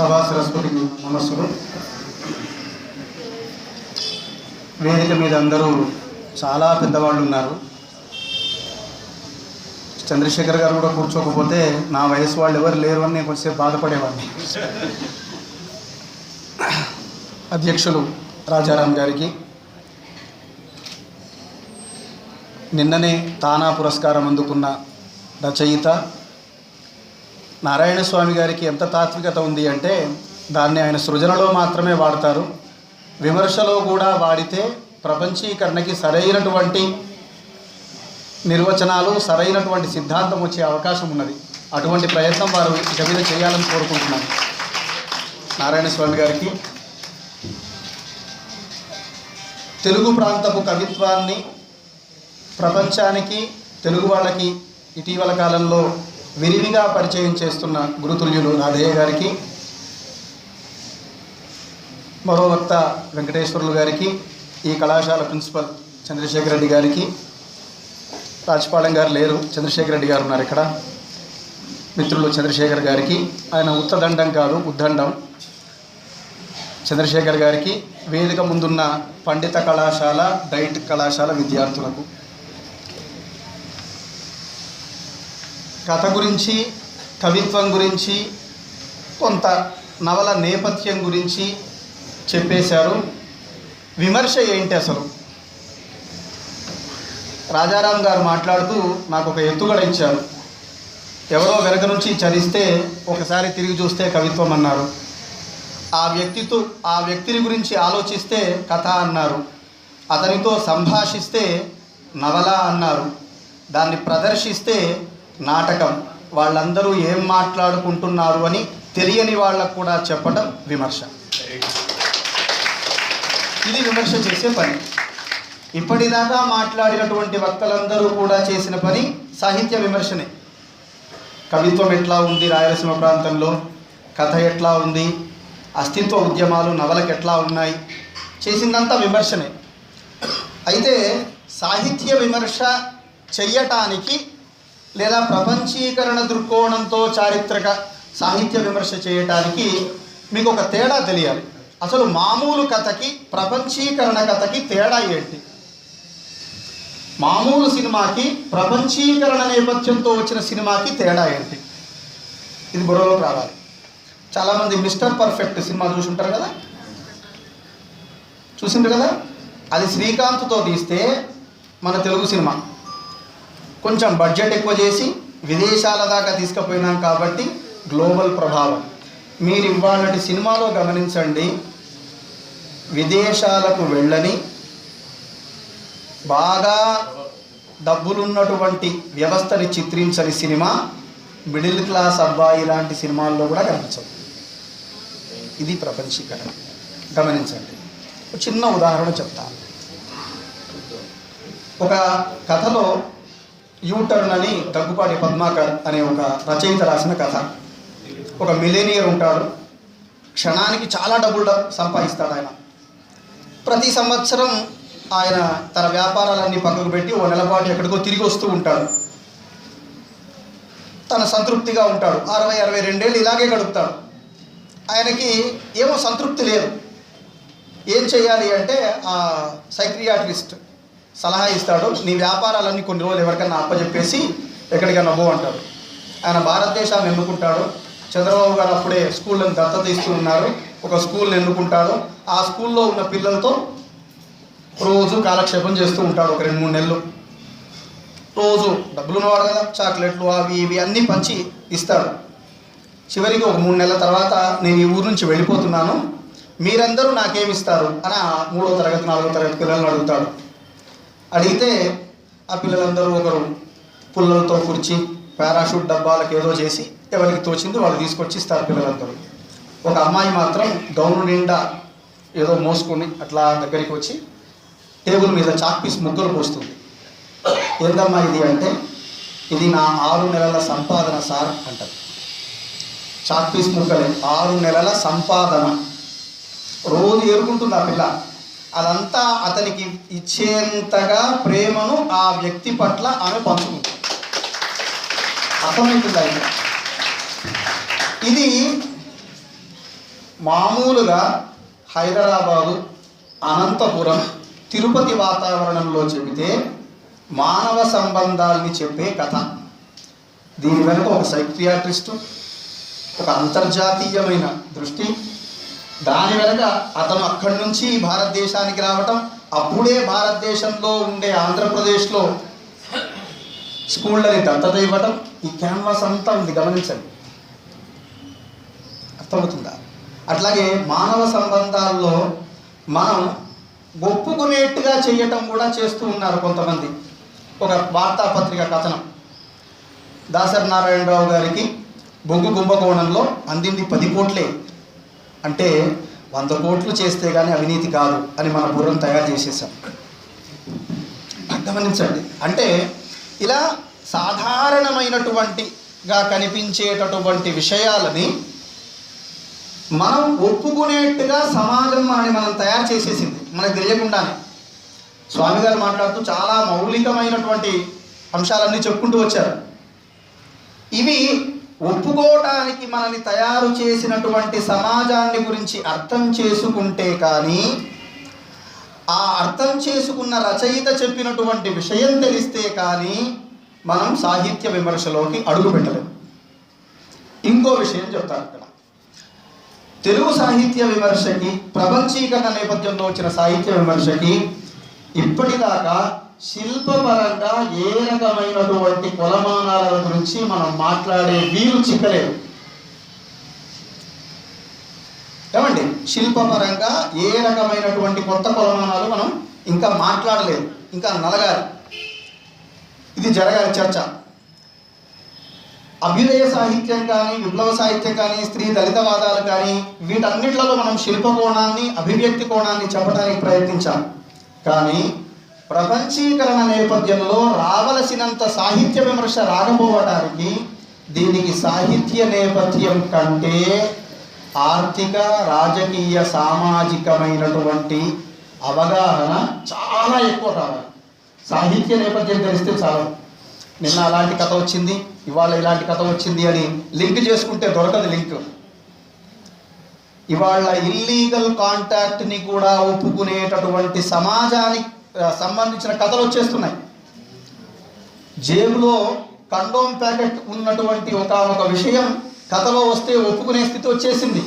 సభా సరస్వతి నమస్సులు వేదిక మీద అందరూ చాలా పెద్దవాళ్ళు ఉన్నారు. చంద్రశేఖర్ గారు కూడా కూర్చోకపోతే నా వయసు వాళ్ళు ఎవరు లేరు అని నేను కొంచెంసేపు బాధపడేవాడిని. అధ్యక్షులు రాజారాం గారికి. నిన్ననే తానా పురస్కారం అందుకున్న రచయిత నారాయణ స్వామి గారికి ఎంత తాత్వికత ఉంది అంటే దాన్ని ఆయన సృజనలో మాత్రమే వాడతారు. విమర్శలో కూడా వాడితే ప్రపంచీకరణకి సరైనటువంటి నిర్వచనాలు సరైనటువంటి సిద్ధాంతం వచ్చే అవకాశం ఉన్నది. అటువంటి ప్రయత్నం వారు ఇక మీద చేయాలని కోరుకుంటున్నాను నారాయణ స్వామి గారికి తెలుగు ప్రాంతపు కవిత్వాన్ని ప్రపంచానికి తెలుగు వాళ్ళకి ఇటీవల కాలంలో విరివిగా పరిచయం చేస్తున్న గురుతుల్యులు నాదయ్య గారికి మరో వక్త వెంకటేశ్వర్లు గారికి ఈ కళాశాల ప్రిన్సిపల్ చంద్రశేఖర్ రెడ్డి గారికి రాజపాలెం గారు లేరు చంద్రశేఖర్ రెడ్డి గారు ఉన్నారు ఇక్కడ. మిత్రులు చంద్రశేఖర్ గారికి ఆయన ఉత్తదండం కాదు ఉద్దండం. చంద్రశేఖర్ గారికి వేదిక ముందున్న పండిత కళాశాల డైట్ కళాశాల విద్యార్థులకు. కథ గురించి కవిత్వం గురించి కొంత నవల నేపథ్యం గురించి చెప్పేశారు. విమర్శ ఏంటి అసలు? రాజారాం గారు మాట్లాడుతూ నాకు ఒక ఎత్తుగడ ఇచ్చారు. ఎవరో వెనక నుంచి చదిస్తే ఒకసారి తిరిగి చూస్తే కవిత్వం అన్నారు. ఆ వ్యక్తితో ఆ వ్యక్తిని గురించి ఆలోచిస్తే కథ అన్నారు. అతనితో సంభాషిస్తే నవల అన్నారు. దాన్ని ప్రదర్శిస్తే నాటకం. వాళ్ళందరూ ఏం మాట్లాడుకుంటున్నారు అని తెలియని వాళ్ళకు కూడా చెప్పడం విమర్శ. ఇది విమర్శ చేసే పని. ఇప్పటిదాకా మాట్లాడినటువంటి వక్తలందరూ కూడా చేసిన పని సాహిత్య విమర్శనే. కవిత్వం ఎట్లా ఉంది రాయలసీమ ప్రాంతంలో? కథ ఎట్లా ఉంది? అస్తిత్వ ఉద్యమాలు నవలకు ఎట్లా ఉన్నాయి? చేసిందంతా విమర్శనే. అయితే సాహిత్య విమర్శ చెయ్యటానికి లేదా ప్రపంచీకరణ దృక్కోణంతో చారిత్రక సాహిత్య విమర్శ చేయటానికి మీకు ఒక తేడా తెలియాలి. అసలు మామూలు కథకి ప్రపంచీకరణ కథకి తేడా ఏంటి? మామూలు సినిమాకి ప్రపంచీకరణ నేపథ్యంతో వచ్చిన సినిమాకి తేడా ఏంటి? ఇది బుర్రలోకి రావాలి. చాలామంది మిస్టర్ పర్ఫెక్ట్ సినిమా చూసుంటారు కదా? చూసిండ్రు కదా? అది శ్రీకాంత్తో తీస్తే మన తెలుగు సినిమా. కొంచెం బడ్జెట్ ఎక్కువ చేసి విదేశాల దాకా తీసుకుపోయినాం కాబట్టి గ్లోబల్ ప్రభావం. మీరు ఇవాళటి సినిమాలో గమనించండి. విదేశాలకు వెళ్ళని బాగా డబ్బులున్నటువంటి వ్యవస్థని చిత్రించని సినిమా మిడిల్ క్లాస్ అబ్బాయి లాంటి సినిమాల్లో కూడా కనిపించదు ఇది ప్రపంచీకరణ. గమనించండి. ఒక చిన్న ఉదాహరణ చెప్తాను. ఒక కథలో యూటర్న్ అని దగ్గుపాటి పద్మాకర్ అనే ఒక రచయిత రాసిన కథ. ఒక మిలేనియర్ ఉంటాడు. క్షణానికి చాలా డబ్బులు సంపాదిస్తాడు ఆయన. ప్రతి సంవత్సరం ఆయన తన వ్యాపారాలన్నీ పక్కకు పెట్టి ఓ నెలపాటు ఎక్కడికో తిరిగి వస్తూ ఉంటాడు. తన సంతృప్తిగా ఉంటాడు. అరవై అరవై రెండేళ్ళు ఇలాగే గడుపుతాడు. ఆయనకి ఏమో సంతృప్తి లేదు. ఏం చేయాలి అంటే ఆ సైక్రియాట్రిస్ట్ సలహా ఇస్తాడు నీ వ్యాపారాలన్నీ కొన్ని రోజులు ఎవరికైనా అప్పచెప్పేసి ఎక్కడికైనా పో అంటాడు. ఆయన భారతదేశాన్ని ఎన్నుకుంటాడు. చంద్రబాబు గారు అప్పుడే స్కూళ్ళని దత్తత ఇస్తున్నారు ఒక స్కూల్ని ఎన్నుకుంటాడు. ఆ స్కూల్లో ఉన్న పిల్లలతో రోజు కాలక్షేపం చేస్తూ ఉంటాడు ఒక రెండు మూడు నెలలు. రోజు డబ్బులు ఉన్నవాడు కదా చాక్లెట్లు అవి ఇవి అన్నీ పంచి ఇస్తాడు. చివరికి ఒక మూడు నెలల తర్వాత నేను ఈ ఊరు నుంచి వెళ్ళిపోతున్నాను. మీరందరూ నాకేమిస్తారు అని ఆ మూడో తరగతి నాలుగో తరగతి పిల్లల్ని అడుగుతాడు. అడిగితే ఆ పిల్లలందరూ ఒకరు పుల్లలతో కుర్చి పారాషూట్ డబ్బాలకు ఏదో చేసి ఎవరికి తోచింది వాళ్ళు తీసుకొచ్చి ఇస్తారు పిల్లలందరూ. ఒక అమ్మాయి మాత్రం గౌను నిండా ఏదో మోసుకొని అట్లా దగ్గరికి వచ్చి టేబుల్ మీద చాక్ పీస్ ముగ్గులు పోస్తుంది. ఏందమ్మా ఇది అంటే ఇది నా ఆరు నెలల సంపాదన సార్ అంటారు చాక్ పీస్ ముక్కలే ఆరు నెలల సంపాదన. రోజు ఏరుకుంటుంది ఆ పిల్ల. అదంతా అతనికి ఇచ్చేంతగా ప్రేమను ఆ వ్యక్తి పట్ల ఆమె పంచుకుంటుంది అర్థమవుతుంది ఇది మామూలుగా హైదరాబాదు అనంతపురం తిరుపతి వాతావరణంలో చెబితే మానవ సంబంధాల్ని చెప్పే కథ. దీని వెనుక ఒక సైక్రియాట్రిస్టు ఒక అంతర్జాతీయమైన దృష్టి దాని వెనక అతను అక్కడి నుంచి భారతదేశానికి రావటం అప్పుడే భారతదేశంలో ఉండే ఆంధ్రప్రదేశ్లో స్కూళ్ళని దత్తత ఇవ్వటం ఈ క్యాన్వాస్ అంతా ఉంది గమనించండి. అర్థమవుతుందా? అట్లాగే మానవ సంబంధాల్లో మనం ఒప్పుకునేట్టుగా చేయటం కూడా చేస్తూ ఉన్నారు కొంతమంది. ఒక వార్తాపత్రిక కథనం. దాసరి నారాయణరావు గారికి బొగ్గు కుంభకోణంలో అందింది పది కోట్లే. అంటే వంద కోట్లు చేస్తే కానీ అవినీతి కాదు అని మన బుర్రను తయారు చేసేసాం. గమనించండి. అంటే ఇలా సాధారణమైనటువంటిగా కనిపించేటటువంటి విషయాలని మనం ఒప్పుకునేట్టుగా సమాజం మనని మనం తయారు చేసేసింది మనకు తెలియకుండానే. స్వామి గారు మాట్లాడుతూ చాలా మౌలికమైనటువంటి అంశాలన్నీ చెప్పుకుంటూ వచ్చారు. ఇవి ఒప్పుకోవటానికి మనల్ని తయారు చేసినటువంటి సమాజాన్ని గురించి అర్థం చేసుకుంటే కానీ ఆ అర్థం చేసుకున్న రచయిత చెప్పినటువంటి విషయం తెలిస్తే కానీ మనం సాహిత్య విమర్శలోకి అడుగు పెట్టలేము ఇంకో విషయం చెప్తాను ఇక్కడ. తెలుగు సాహిత్య విమర్శకి ప్రపంచీకరణ నేపథ్యంలో వచ్చిన సాహిత్య విమర్శకి ఇప్పటిదాకా శిల్పపరంగా ఏ రకమైనటువంటి కొలమానాల గురించి మనం మాట్లాడే వీలు చిక్కలేదు. ఏమండి? శిల్పపరంగా ఏ రకమైనటువంటి కొత్త కొలమానాలు మనం ఇంకా మాట్లాడలేదు. ఇంకా నలగాలి. ఇది జరగాలి చర్చ. అభ్యుదయ సాహిత్యం కానీ విప్లవ సాహిత్యం కానీ స్త్రీ దళితవాదాలు కానీ వీటన్నిటిలో మనం శిల్పకోణాన్ని అభివ్యక్తి కోణాన్ని చెప్పడానికి ప్రయత్నించాం. కానీ ప్రపంచీకరణ నేపథ్యంలో రావలసినంత సాహిత్య విమర్శ రాకపోవడానికి దీనికి సాహిత్య నేపథ్యం కంటే ఆర్థిక రాజకీయ సామాజికమైనటువంటి అవగాహన చాలా ఎక్కువ రావాలి సాహిత్య నేపథ్యం తెలిస్తే చాలు. నిన్న అలాంటి కథ వచ్చింది ఇవాళ ఇలాంటి కథ వచ్చింది అని లింక్ చేసుకుంటే దొరకదు లింక్. ఇవాళ ఇల్లీగల్ కాంటాక్ట్ని కూడా ఒప్పుకునేటటువంటి సమాజానికి సంబంధించిన కథలు వచ్చేస్తున్నాయి. జేబులో కండోమ్ ప్యాకెట్ ఉన్నటువంటి ఒక ఒక విషయం కథలో వస్తే ఒప్పుకునే స్థితి వచ్చేసింది.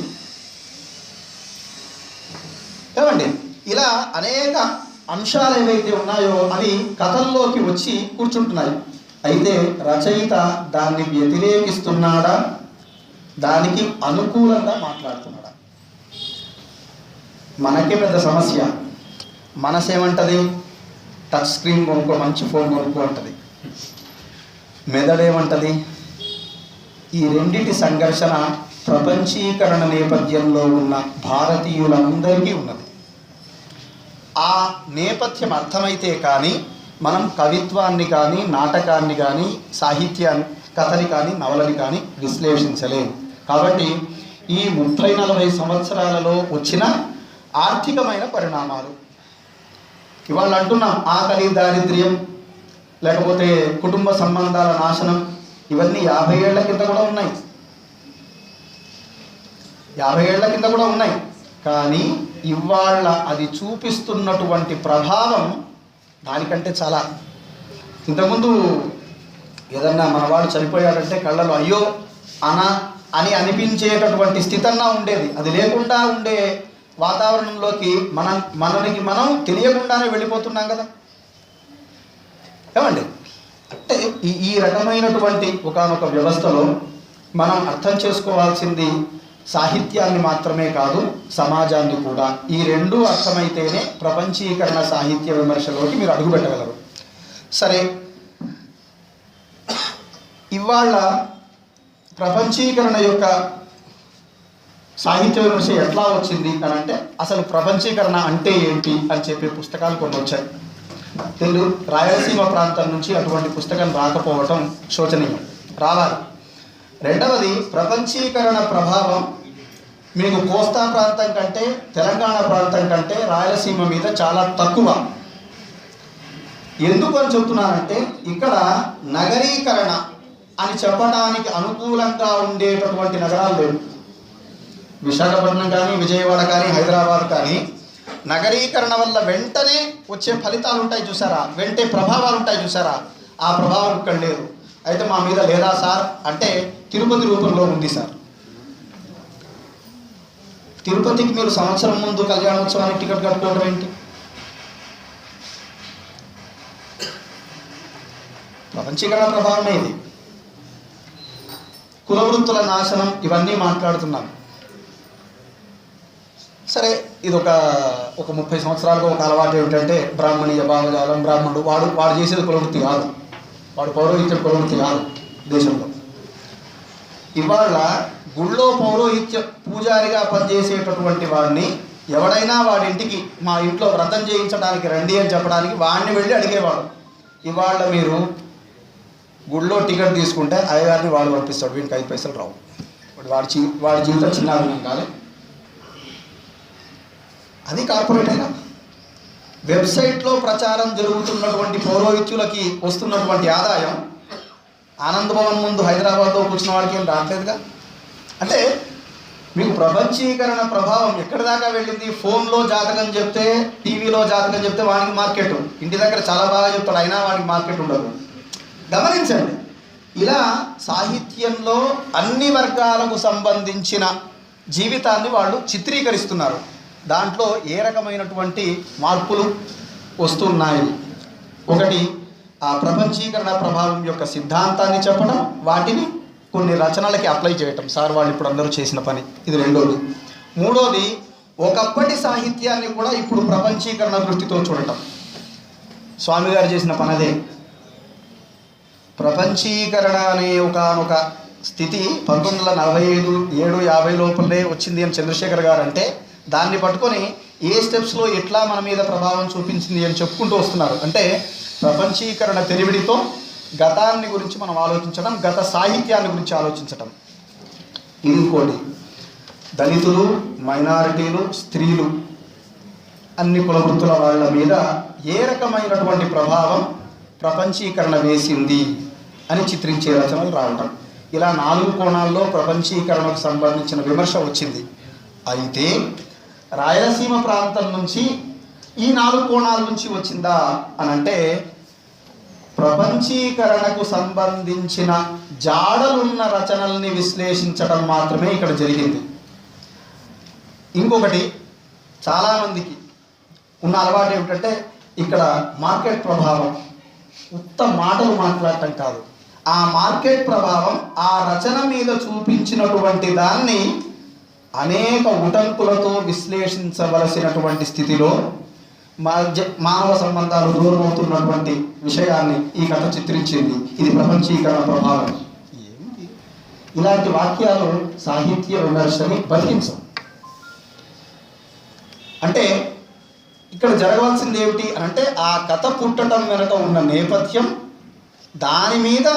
ఏమండి? ఇలా అనేక అంశాలు ఏవైతే ఉన్నాయో అవి కథల్లోకి వచ్చి కూర్చుంటున్నాయి. అయితే రచయిత దాన్ని వ్యతిరేకిస్తున్నాడా? దానికి అనుకూలంగా మాట్లాడుతున్నాడా? మనకే పెద్ద సమస్య. మనసు ఏమంటది టచ్ స్క్రీన్ కొనుక్కో మంచి ఫోన్ కొనుక్కో అంటది. మెదడు ఏమంటది ఈ రెండింటి సంఘర్షణ ప్రపంచీకరణ నేపథ్యంలో ఉన్న భారతీయులందరికీ ఉన్నది. ఆ నేపథ్యం అర్థమైతే కానీ మనం కవిత్వాన్ని కానీ నాటకాన్ని కానీ సాహిత్యాన్ని కథని కానీ నవలని కానీ విశ్లేషించలేము కాబట్టి ఈ ముప్పై నలభై సంవత్సరాలలో వచ్చిన ఆర్థికమైన పరిణామాలు ఇవాళ అంటున్నాం ఆకలి దారిద్ర్యం లేకపోతే కుటుంబ సంబంధాల నాశనం ఇవన్నీ యాభై ఏళ్ళ కింద కూడా ఉన్నాయి. యాభై ఏళ్ళ కింద కూడా ఉన్నాయి. కానీ ఇవాళ అది చూపిస్తున్నటువంటి ప్రభావం దానికంటే చాలా. ఇంతకుముందు ఏదన్నా మనవాడు చనిపోయాడంటే కళ్ళలో అయ్యో అనా అని అనిపించేటటువంటి స్థితన్నా ఉండేది. అది లేకుండా ఉండే వాతావరణంలోకి మన మనకి మనం తెలియకుండానే వెళ్ళిపోతున్నాం కదా. ఏమండి? అంటే ఈ ఈ రకమైనటువంటి ఒకానొక వ్యవస్థలో మనం అర్థం చేసుకోవాల్సింది సాహిత్యాన్ని మాత్రమే కాదు సమాజాన్ని కూడా. ఈ రెండు అర్థమైతేనే ప్రపంచీకరణ సాహిత్య విమర్శలోకి మీరు అడుగుపెట్టగలరు. సరే ఇవాళ ప్రపంచీకరణ యొక్క సాహిత్య విమర్శ ఎట్లా వచ్చింది అని అంటే అసలు ప్రపంచీకరణ అంటే ఏంటి అని చెప్పే పుస్తకాలు కొన్ని వచ్చాయి. తెలుగు రాయలసీమ ప్రాంతం నుంచి అటువంటి పుస్తకం రాకపోవటం శోచనీయం. రావాలి. రెండవది ప్రపంచీకరణ ప్రభావం మీకు కోస్తా ప్రాంతం కంటే తెలంగాణ ప్రాంతం కంటే రాయలసీమ మీద చాలా తక్కువ. ఎందుకు అని చెప్తున్నానంటే ఇక్కడ నగరీకరణ అని చెప్పడానికి అనుకూలంగా ఉండేటటువంటి నగరాలు లేవు. విశాఖపట్నం కానీ విజయవాడ కానీ హైదరాబాద్ కానీ నగరీకరణ వల్ల వెంటనే వచ్చే ఫలితాలు ఉంటాయి చూసారా? వెంటే ప్రభావాలు ఉంటాయి చూసారా? ఆ ప్రభావం ఇక్కడ లేదు. అయితే మా మీద లేదా సార్? అంటే తిరుపతి రూపంలో ఉంది సార్. తిరుపతికి మీరు సంవత్సరం ముందు కళ్యాణోత్సవానికి టికెట్ కట్టుకోవడం ఏంటి? ప్రపంచీకరణ ప్రభావమే ఇది. కులవృత్తుల నాశనం ఇవన్నీ మాట్లాడుతున్నాం. సరే ఇది ఒక ఒక ముప్పై సంవత్సరాలుగా ఒక అలవాటు ఏమిటంటే బ్రాహ్మణీయ భావజాలం బ్రాహ్మణుడు వాడు వాడు చేసేది కులవృత్తి కాదు. వాడు పౌరోహిత్యం కులవృత్తి కాదు దేశంలో. ఇవాళ గుళ్ళో పౌరోహిత్య పూజారిగా పనిచేసేటటువంటి వాడిని ఎవడైనా వాడి ఇంటికి మా ఇంట్లో వ్రతం చేయించడానికి రండి అని చెప్పడానికి వాడిని వెళ్ళి అడిగేవాడు. ఇవాళ మీరు గుళ్ళో టికెట్ తీసుకుంటే అయ్యగారిని వాడు పంపిస్తాడు వీడికి ఐదు పైసలు రావు. వాడి వాడి జీవితం చిన్న కాదు అది కార్పొరేటేనా? వెబ్సైట్లో ప్రచారం జరుగుతున్నటువంటి పౌరోహిత్యులకి వస్తున్నటువంటి ఆదాయం ఆనందభవన్ ముందు హైదరాబాద్లో కూర్చున్న వాడికి ఏం రావట్లేదుగా? అంటే మీకు ప్రపంచీకరణ ప్రభావం ఎక్కడ దాకా వెళ్ళింది? ఫోన్లో జాతకం చెప్తే టీవీలో జాతకం చెప్తే వాడికి మార్కెట్ ఇంటి దగ్గర చాలా బాగా చెప్తాడు అయినా వాడికి మార్కెట్ ఉండదు. గమనించండి ఇలా సాహిత్యంలో అన్ని వర్గాలకు సంబంధించిన జీవితాన్ని వాళ్ళు చిత్రీకరిస్తున్నారు. దాంట్లో ఏ రకమైనటువంటి మార్పులు వస్తున్నాయి? ఒకటి ఆ ప్రపంచీకరణ ప్రభావం యొక్క సిద్ధాంతాన్ని చెప్పడం వాటిని కొన్ని రచనలకి అప్లై చేయటం. సార్ వాళ్ళు ఇప్పుడు అందరూ చేసిన పని. ఇది రెండోది. మూడోది ఒకప్పటి సాహిత్యాన్ని కూడా ఇప్పుడు ప్రపంచీకరణ దృష్టితో చూడటం. స్వామి గారు చేసిన పనదే ప్రపంచీకరణ అనే ఒకనొక స్థితి పంతొమ్మిది వందల నలభై ఐదు ఏడు యాభై లోపలే వచ్చింది అని చంద్రశేఖర్ గారు అంటే దాన్ని పట్టుకొని ఏ స్టెప్స్లో ఎట్లా మన మీద ప్రభావం చూపించింది అని చెప్పుకుంటూ వస్తున్నారు. అంటే ప్రపంచీకరణ తెలివిడితో గతాన్ని గురించి మనం ఆలోచించడం గత సాహిత్యాన్ని గురించి ఆలోచించటం ఇంకోటి దళితులు మైనారిటీలు స్త్రీలు అన్ని కులవృత్తుల వాళ్ళ మీద ఏ రకమైనటువంటి ప్రభావం ప్రపంచీకరణ వేసింది అని చిత్రించే రచనలు రావడం ఇలా నాలుగు కోణాల్లో ప్రపంచీకరణకు సంబంధించిన విమర్శ వచ్చింది. అయితే రాయలసీమ ప్రాంతం నుంచి ఈ నాలుగు కోణాల నుంచి వచ్చిందా అని అంటే ప్రపంచీకరణకు సంబంధించిన జాడలున్న రచనల్ని విశ్లేషించడం మాత్రమే ఇక్కడ జరిగింది. ఇంకొకటి చాలామందికి ఉన్న అలవాటు ఏమిటంటే ఇక్కడ మార్కెట్ ప్రభావం ఉత్త మాటలు మాట్లాడటం కాదు. ఆ మార్కెట్ ప్రభావం ఆ రచన మీద చూపించినటువంటి దాన్ని అనేక ఉటంకులతో విశ్లేషించవలసినటువంటి స్థితిలో మానవ సంబంధాలు దూరం అవుతున్నటువంటి విషయాన్ని ఈ కథ చిత్రించింది. ఇది ప్రపంచీకరణ ప్రభావం. ఏమిటి? ఇలాంటి వాక్యాలు సాహిత్య విమర్శని బతికించం అంటే ఇక్కడ జరగవలసింది ఏమిటి అని అంటే ఆ కథ పుట్టడం వెనుక ఉన్న నేపథ్యం దాని మీద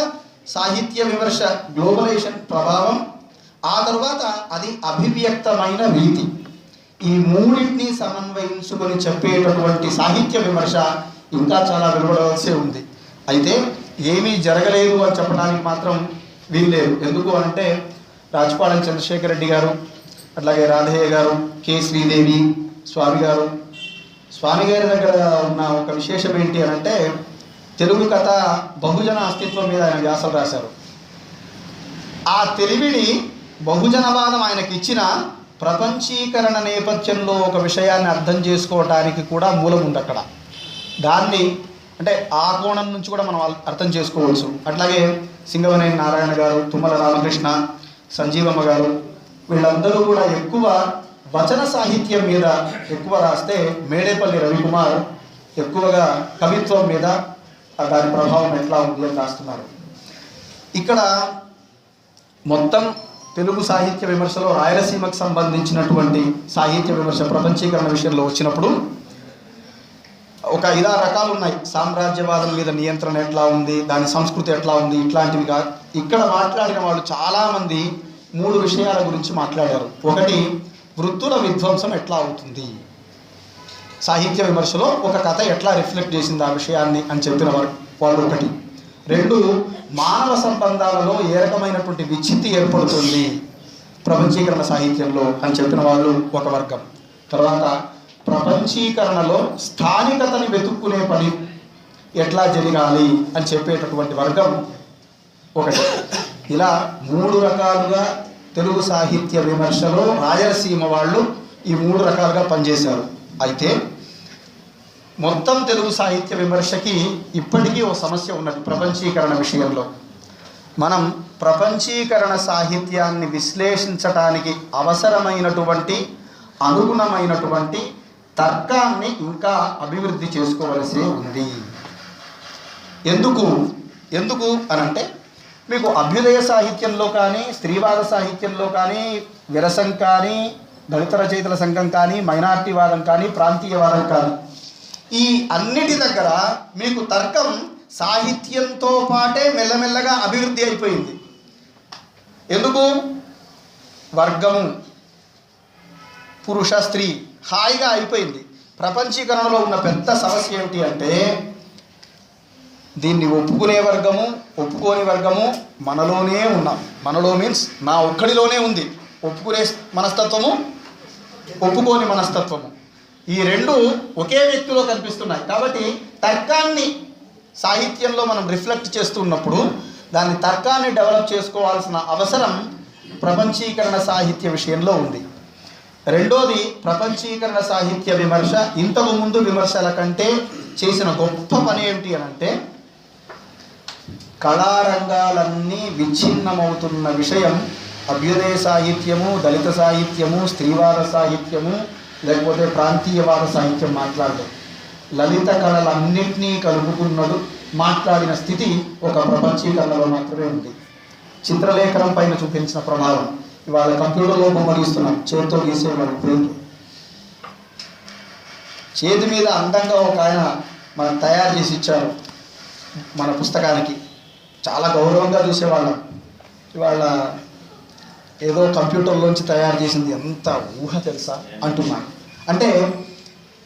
సాహిత్య విమర్శ గ్లోబలైజేషన్ ప్రభావం ఆ తర్వాత అది అభివ్యక్తమైన రీతి ఈ మూడింటిని సమన్వయించుకొని చెప్పేటటువంటి సాహిత్య విమర్శ ఇంకా చాలా వెలువడవలసే ఉంది. అయితే ఏమీ జరగలేదు అని చెప్పడానికి మాత్రం వీల్లేదు ఎందుకు అంటే రాజపాలెం చంద్రశేఖర్ రెడ్డి గారు అట్లాగే రాధయ్య గారు కె శ్రీదేవి స్వామి గారు స్వామి గారి దగ్గర ఉన్న ఒక విశేషం ఏంటి అని అంటే తెలుగు కథ బహుజన అస్తిత్వం మీద ఆయన వ్యాసాలు రాశారు. ఆ తెలివిని బహుజనవాదం ఆయనకి ఇచ్చిన ప్రపంచీకరణ నేపథ్యంలో ఒక విషయాన్ని అర్థం చేసుకోవటానికి కూడా మూలం ఉంది అక్కడ దాన్ని అంటే ఆ కోణం నుంచి కూడా మనం అర్థం చేసుకోవచ్చు. అట్లాగే సింగవనేని నారాయణ గారు తుమ్మల రామకృష్ణ సంజీవమ్మ గారు వీళ్ళందరూ కూడా ఎక్కువ వచన సాహిత్యం మీద ఎక్కువ రాస్తే మేడేపల్లి రవికుమార్ ఎక్కువగా కవిత్వం మీద దాని ప్రభావం ఎట్లా ఉంది అని రాస్తున్నారు. ఇక్కడ మొత్తం తెలుగు సాహిత్య విమర్శలో రాయలసీమకు సంబంధించినటువంటి సాహిత్య విమర్శ ప్రపంచీకరణ విషయంలో వచ్చినప్పుడు ఒక ఐదారు రకాలు ఉన్నాయి. సామ్రాజ్యవాదం మీద నియంత్రణ ఎట్లా ఉంది? దాని సంస్కృతి ఎట్లా ఉంది? ఇట్లాంటివి కా ఇక్కడ మాట్లాడిన వాళ్ళు చాలామంది మూడు విషయాల గురించి మాట్లాడారు. ఒకటి వృత్తుల విధ్వంసం ఎట్లా అవుతుంది? సాహిత్య విమర్శలో ఒక కథ ఎట్లా రిఫ్లెక్ట్ చేసింది ఆ విషయాన్ని అని చెప్పిన వారు వాళ్ళు ఒకటి. రెండు మానవ సంబంధాలలో ఏ రకమైనటువంటి విచ్చిత్తి ఏర్పడుతుంది? ప్రపంచీకరణ సాహిత్యంలో అని చెప్పిన వాళ్ళు ఒక వర్గం. తర్వాత ప్రపంచీకరణలో స్థానికతని వెతుక్కునే పని ఎట్లా జరగాలి అని చెప్పేటటువంటి వర్గం ఒకటి. ఇలా మూడు రకాలుగా తెలుగు సాహిత్య విమర్శలో రాయలసీమ వాళ్ళు ఈ మూడు రకాలుగా పనిచేశారు. అయితే మొత్తం తెలుగు సాహిత్య విమర్శకి ఇప్పటికీ ఓ సమస్య ఉన్నది ప్రపంచీకరణ విషయంలో. మనం ప్రపంచీకరణ సాహిత్యాన్ని విశ్లేషించటానికి అవసరమైనటువంటి అనుగుణమైనటువంటి తర్కాన్ని ఇంకా అభివృద్ధి చేసుకోవలసి ఉంది. ఎందుకు? ఎందుకు అనంటే మీకు అభ్యుదయ సాహిత్యంలో కానీ స్త్రీవాద సాహిత్యంలో కానీ విరసం కానీ దళిత రచయితల సంఘం కానీ మైనార్టీవాదం కానీ ప్రాంతీయవాదం కానీ ఈ అన్నిటి దగ్గర మీకు తర్కం సాహిత్యంతో పాటే మెల్లమెల్లగా అభివృద్ధి అయిపోయింది. ఎందుకు? వర్గము. పురుష స్త్రీ హాయిగా అయిపోయింది. ప్రపంచీకరణలో ఉన్న పెద్ద సమస్య ఏమిటి అంటే దీన్ని ఒప్పుకునే వర్గము ఒప్పుకోని వర్గము మనలోనే ఉన్నాం. మనలో మీన్స్ నా ఒక్కడిలోనే ఉంది. ఒప్పుకునే మనస్తత్వము ఒప్పుకోని మనస్తత్వము. ఈ రెండు ఒకే వ్యక్తిలో కనిపిస్తున్నాయి. కాబట్టి తర్కాన్ని సాహిత్యంలో మనం రిఫ్లెక్ట్ చేస్తున్నప్పుడు దాన్ని తర్కాన్ని డెవలప్ చేసుకోవాల్సిన అవసరం ప్రపంచీకరణ సాహిత్య విషయంలో ఉంది. రెండోది ప్రపంచీకరణ సాహిత్య విమర్శ. ఇంతకు ముందు విమర్శల కంటే చేసిన గొప్ప పని ఏమిటి అని అంటే కళారంగాలన్నీ విచ్ఛిన్నమవుతున్న విషయం అభ్యుదయ సాహిత్యము దళిత సాహిత్యము స్త్రీవాద సాహిత్యము లేకపోతే ప్రాంతీయవాద సాహిత్యం మాట్లాడడం లలిత కళలన్నింటినీ కలుపుకున్నడు మాట్లాడిన స్థితి ఒక ప్రపంచీకరణలో మాత్రమే ఉంది. చిత్రలేఖనం పైన చూపించిన ప్రభావం ఇవాళ కంప్యూటర్లో బొమ్మలిస్తున్నాం చేతితో గీసే మన పేరు. చేతి మీద అందంగా ఒక ఆయన మనం తయారు చేసి ఇచ్చారు మన పుస్తకానికి. చాలా గౌరవంగా చూసేవాళ్ళం. ఇవాళ ఏదో కంప్యూటర్లోంచి తయారు చేసింది ఎంత ఊహ తెలుసా అంటున్నాను అంటే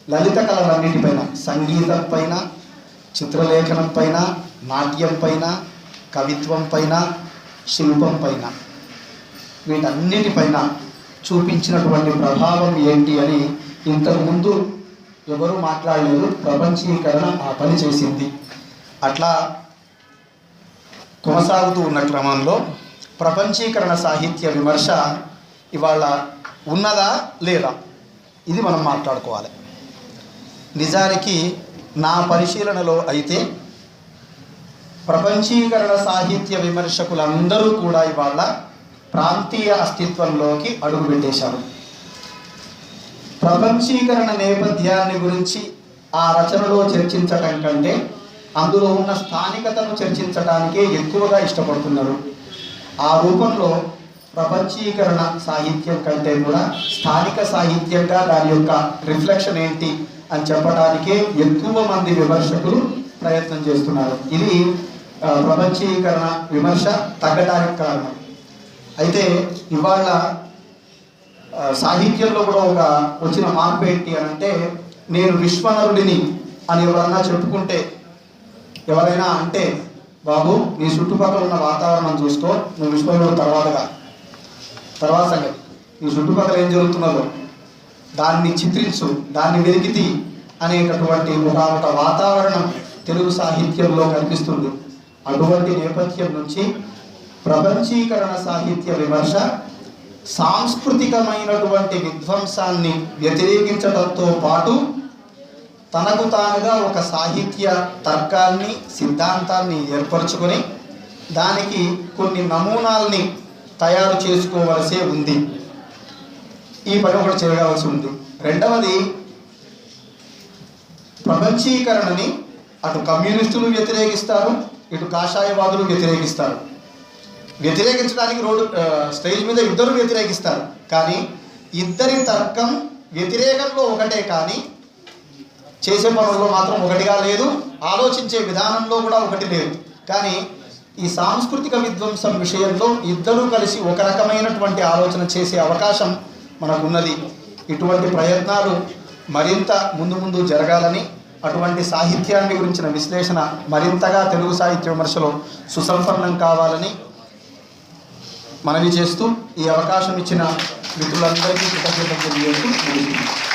లలిత కళలన్నిటిపైన సంగీతం పైన చిత్రలేఖనం పైన నాట్యం పైన కవిత్వం పైన శిల్పం పైన వీటన్నిటిపైన చూపించినటువంటి ప్రభావం ఏంటి అని ఇంతకుముందు ఎవరు మాట్లాడలేదు ప్రపంచీకరణ ఆ పని చేసింది. అట్లా కొనసాగుతూ ఉన్న క్రమంలో ప్రపంచీకరణ సాహిత్య విమర్శ ఇవాళ ఉన్నదా లేదా? ఇది మనం మాట్లాడుకోవాలి. నిజానికి నా పరిశీలనలో అయితే ప్రపంచీకరణ సాహిత్య విమర్శకులందరూ కూడా ఇవాళ ప్రాంతీయ అస్తిత్వంలోకి అడుగు పెట్టేశారు. ప్రపంచీకరణ నేపథ్యాన్ని గురించి ఆ రచనలో చర్చించటం కంటే అందులో ఉన్న స్థానికతను చర్చించడానికే ఎక్కువగా ఇష్టపడుతున్నారు. ఆ రూపంలో ప్రపంచీకరణ సాహిత్యం కంటే కూడా స్థానిక సాహిత్యంగా దాని యొక్క రిఫ్లెక్షన్ ఏంటి అని చెప్పడానికే ఎక్కువ మంది విమర్శకులు ప్రయత్నం చేస్తున్నారు. ఇది ప్రపంచీకరణ విమర్శ తగ్గడానికి కారణం. అయితే ఇవాళ సాహిత్యంలో కూడా ఒక వచ్చిన మార్పు ఏంటి అని అంటే నేను విశ్వనరుడిని అని ఎవరన్నా చెప్పుకుంటే ఎవరైనా అంటే బాబు నీ చుట్టుపక్కల ఉన్న వాతావరణం చూసుకో నువ్వు విశ్వనరుడు తర్వాతగా. తర్వాత సంగతి. నీ చుట్టుపక్కల ఏం జరుగుతున్నదో దాన్ని చిత్రించు దాన్ని వెలికితి అనేటటువంటి ఒక వాతావరణం తెలుగు సాహిత్యంలో కనిపిస్తుంది. అటువంటి నేపథ్యం నుంచి ప్రపంచీకరణ సాహిత్య విమర్శ సాంస్కృతికమైనటువంటి విధ్వంసాన్ని వ్యతిరేకించడంతో పాటు తనకు తానుగా ఒక సాహిత్య తర్కాన్ని సిద్ధాంతాన్ని ఏర్పరచుకొని దానికి కొన్ని నమూనాల్ని తయారు చేసుకోవలసే ఉంది. ఈ పని ఒకటి చేయవలసి ఉంది. రెండవది ప్రపంచీకరణని అటు కమ్యూనిస్టులు వ్యతిరేకిస్తారు ఇటు కాషాయవాదులు వ్యతిరేకిస్తారు. వ్యతిరేకించడానికి రోడ్డు స్టేజ్ మీద ఇద్దరు వ్యతిరేకిస్తారు. కానీ ఇద్దరి తర్కం వ్యతిరేకంలో ఒకటే కానీ చేసే పనుల్లో మాత్రం ఒకటిగా లేదు ఆలోచించే విధానంలో కూడా ఒకటి లేదు. కానీ ఈ సాంస్కృతిక విధ్వంసం విషయంలో ఇద్దరూ కలిసి ఒక రకమైనటువంటి ఆలోచన చేసే అవకాశం మనకున్నది. ఇటువంటి ప్రయత్నాలు మరింత ముందు ముందు జరగాలని అటువంటి సాహిత్యాన్ని గురించిన విశ్లేషణ మరింతగా తెలుగు సాహిత్య విమర్శలో సుసంపన్నం కావాలని మనవి చేస్తూ ఈ అవకాశం ఇచ్చిన మిత్రులందరికీ కృతజ్ఞతలు తెలియజేస్తూ